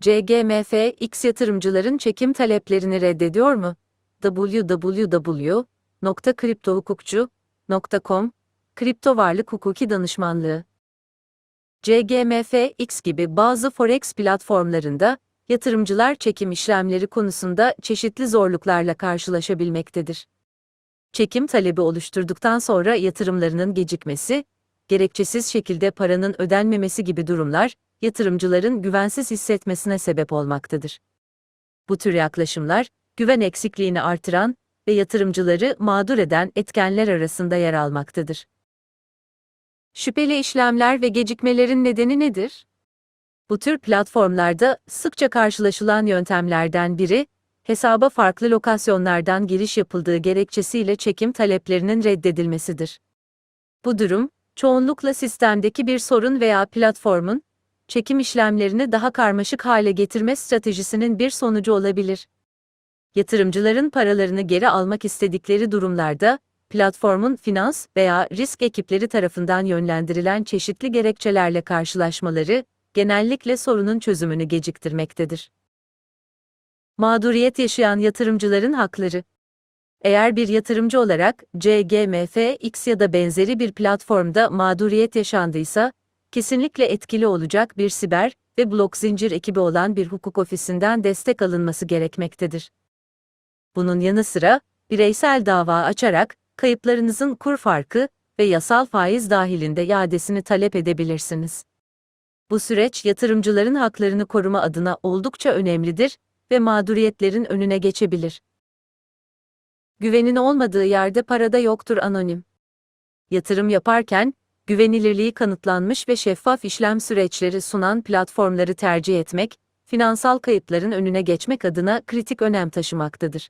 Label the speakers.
Speaker 1: CGMF X yatırımcıların çekim taleplerini reddediyor mu? www.kriptohukukçu.com Kripto Varlık Hukuki Danışmanlığı CGMF X gibi bazı forex platformlarında yatırımcılar çekim işlemleri konusunda çeşitli zorluklarla karşılaşabilmektedir. Çekim talebi oluşturduktan sonra yatırımlarının gecikmesi, gerekçesiz şekilde paranın ödenmemesi gibi durumlar yatırımcıların güvensiz hissetmesine sebep olmaktadır. Bu tür yaklaşımlar güven eksikliğini artıran ve yatırımcıları mağdur eden etkenler arasında yer almaktadır. Şüpheli işlemler ve gecikmelerin nedeni nedir? Bu tür platformlarda sıkça karşılaşılan yöntemlerden biri, hesaba farklı lokasyonlardan giriş yapıldığı gerekçesiyle çekim taleplerinin reddedilmesidir. Bu durum, çoğunlukla sistemdeki bir sorun veya platformun, çekim işlemlerini daha karmaşık hale getirme stratejisinin bir sonucu olabilir. Yatırımcıların paralarını geri almak istedikleri durumlarda, platformun finans veya risk ekipleri tarafından yönlendirilen çeşitli gerekçelerle karşılaşmaları, genellikle sorunun çözümünü geciktirmektedir. Mağduriyet yaşayan yatırımcıların hakları eğer bir yatırımcı olarak CGMF X ya da benzeri bir platformda mağduriyet yaşandıysa, kesinlikle etkili olacak bir siber ve blok zincir ekibi olan bir hukuk ofisinden destek alınması gerekmektedir. Bunun yanı sıra, bireysel dava açarak, kayıplarınızın kur farkı ve yasal faiz dahilinde iadesini talep edebilirsiniz. Bu süreç yatırımcıların haklarını koruma adına oldukça önemlidir ve mağduriyetlerin önüne geçebilir. Güvenin olmadığı yerde parada yoktur anonim. Yatırım yaparken, güvenilirliği kanıtlanmış ve şeffaf işlem süreçleri sunan platformları tercih etmek, finansal kayıpların önüne geçmek adına kritik önem taşımaktadır.